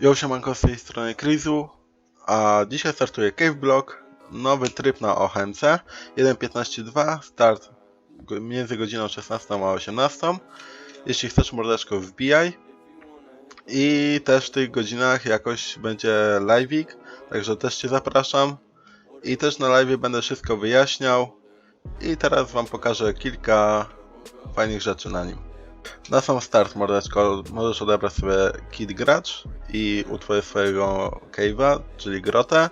Jo, siemanko z tej strony Krizu, a dzisiaj startuje Cave Block, nowy tryb na OHMC 1.15.2, start między godziną 16 a 18. Jeśli chcesz mordeczko wbijaj. I też w tych godzinach jakoś będzie live'ik, także też Cię zapraszam. I też na live będę wszystko wyjaśniał. I teraz Wam pokażę kilka fajnych rzeczy na nim. Na sam start, mordeczko, możesz odebrać sobie kit gracz i utworzyć swojego cave'a, czyli grotę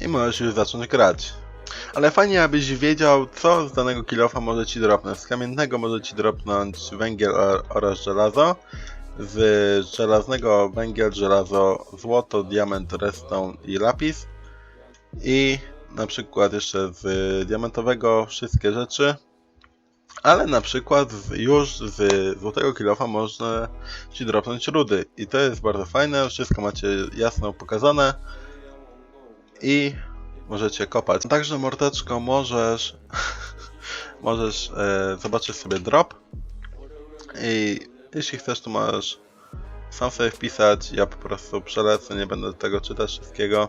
i możesz już zacząć grać. Ale fajnie, abyś wiedział, co z danego kilofa może ci dropnąć. Z kamiennego może ci dropnąć węgiel oraz żelazo. Z żelaznego węgiel, żelazo, złoto, diament, redstone i lapis. I na przykład jeszcze z diamentowego wszystkie rzeczy. Ale na przykład już z złotego kilofa można ci dropnąć rudy. I to jest bardzo fajne, wszystko macie jasno pokazane. I możecie kopać. Także mordeczko możesz możesz e, zobaczyć sobie drop. I jeśli chcesz to możesz sam sobie wpisać, ja po prostu przelecę, nie będę tego czytać wszystkiego.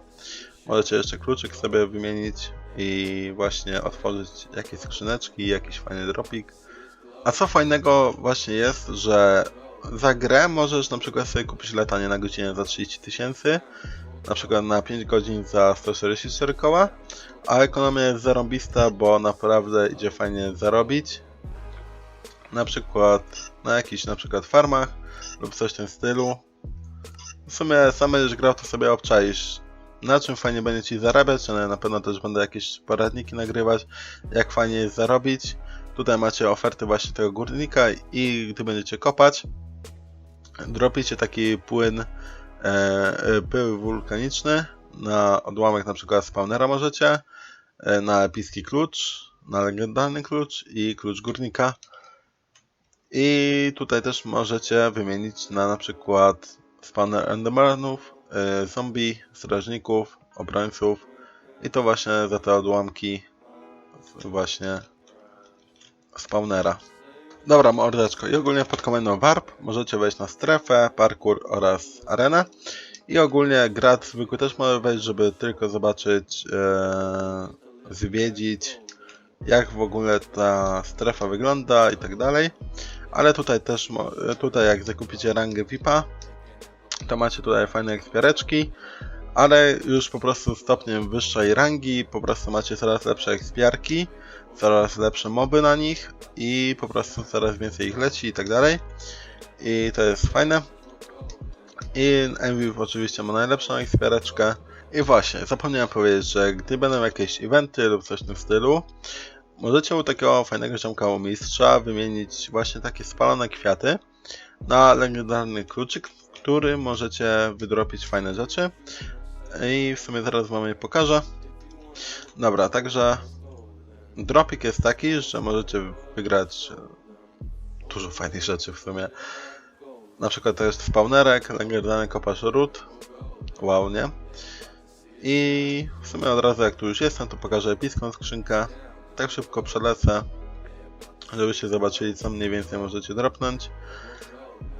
Możecie jeszcze kluczyk sobie wymienić i właśnie otworzyć jakieś skrzyneczki, jakiś fajny dropik. A co fajnego właśnie jest, że za grę możesz na przykład sobie kupić latanie na godzinę za 30 tysięcy, na przykład na 5 godzin za 144 koła, a ekonomia jest zarąbista, bo naprawdę idzie fajnie zarobić. Na przykład na jakichś na przykład farmach lub coś w tym stylu. W sumie sam będziesz grał, to sobie obczaisz na czym fajnie będzie Ci zarabiać, ale na pewno też będę jakieś poradniki nagrywać, jak fajnie jest zarobić. Tutaj macie oferty właśnie tego górnika i gdy będziecie kopać, dropicie taki płyn, e, e, pył wulkaniczny na odłamek na przykład spawnera możecie, e, na epicki klucz, na legendarny klucz i klucz górnika. I tutaj też możecie wymienić na na przykład spawner endermanów, zombie, strażników, obrońców i to właśnie za te odłamki właśnie spawnera. Dobra, mordeczko. I ogólnie pod komendą warp możecie wejść na strefę, parkour oraz arenę. I ogólnie grad zwykły też może wejść, żeby tylko zobaczyć, e, zwiedzić, jak w ogóle ta strefa wygląda i tak dalej. Ale tutaj też, mo- tutaj jak zakupicie rangę VIPa, to macie tutaj fajne ekspiareczki, ale już po prostu stopniem wyższej rangi po prostu macie coraz lepsze ekspiarki, coraz lepsze moby na nich i po prostu coraz więcej ich leci i tak dalej. I to jest fajne. I MVP oczywiście ma najlepszą ekspiareczkę. I właśnie, zapomniałem powiedzieć, że gdy będą jakieś eventy lub coś w tym stylu, możecie u takiego fajnego ziomka mistrza wymienić właśnie takie spalone kwiaty na legendarny kluczyk, który możecie wydropić fajne rzeczy. I w sumie zaraz wam je pokażę. Dobra, także dropik jest taki, że możecie wygrać dużo fajnych rzeczy w sumie. Na przykład to jest spawnerek, legendarny kopacz ród. Wow, nie? I w sumie od razu jak tu już jestem, to pokażę epicką skrzynkę. Tak szybko przelecę, żebyście zobaczyli co mniej więcej możecie dropnąć.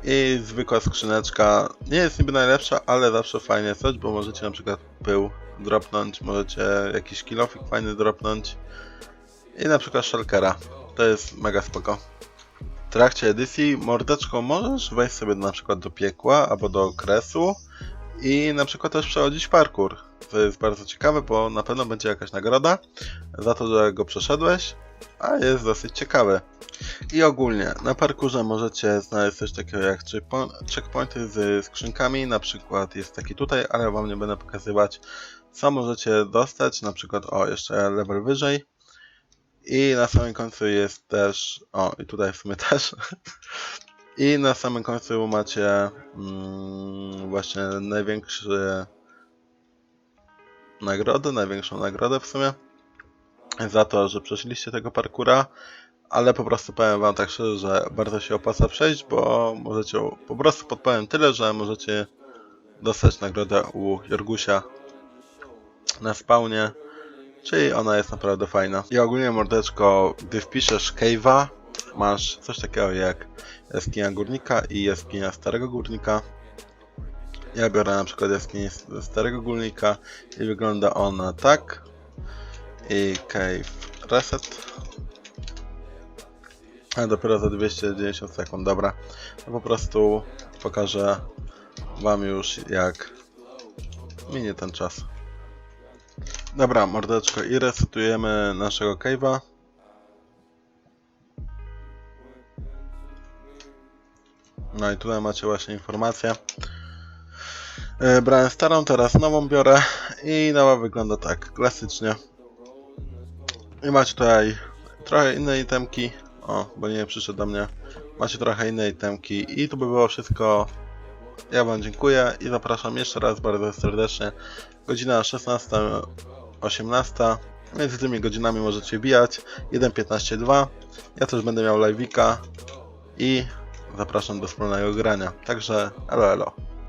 I zwykła skrzyneczka nie jest niby najlepsza, ale zawsze fajnie coś, bo możecie na przykład pył dropnąć, możecie jakiś kilofik fajny dropnąć i na przykład shulkera. To jest mega spoko. W trakcie edycji mordeczką możesz wejść sobie na przykład do piekła albo do kresu i na przykład też przechodzić parkour. To jest bardzo ciekawe, bo na pewno będzie jakaś nagroda za to, że go przeszedłeś, a jest dosyć ciekawy. I ogólnie na parkurze możecie znaleźć coś takiego jak checkpo- checkpointy z skrzynkami, na przykład jest taki tutaj, ale wam nie będę pokazywać co możecie dostać, na przykład o jeszcze level wyżej. I na samym końcu jest też, o i tutaj w sumie też. I na samym końcu macie mm, właśnie największy nagrodę, największą nagrodę w sumie za to, że przeszliście tego parkura ale po prostu powiem wam tak szczerze, że bardzo się opłaca przejść, bo możecie, po prostu podpowiem tyle, że możecie dostać nagrodę u Jorgusia na spawnie, czyli ona jest naprawdę fajna. I ogólnie mordeczko, gdy wpiszesz Cave'a, masz coś takiego jak jaskinia górnika i jaskinia starego górnika. Ja biorę na przykład jaskinię starego górnika i wygląda ona tak. I cave reset. Dopiero za 290 sekund, dobra. Ja po prostu pokażę wam już jak minie ten czas. Dobra, mordeczko i resetujemy naszego cave'a. No i tutaj macie właśnie informację. E, Brałem starą, teraz nową biorę i nowa wygląda tak, klasycznie. I macie tutaj trochę inne itemki. O, bo nie przyszedł do mnie. Macie trochę inne itemki i to by było wszystko. Ja wam dziękuję i zapraszam jeszcze raz bardzo serdecznie. Godzina 16.18. Między tymi godzinami możecie bijać. 1.15.2. Ja też będę miał live'ika i zapraszam do wspólnego grania. Także elo elo.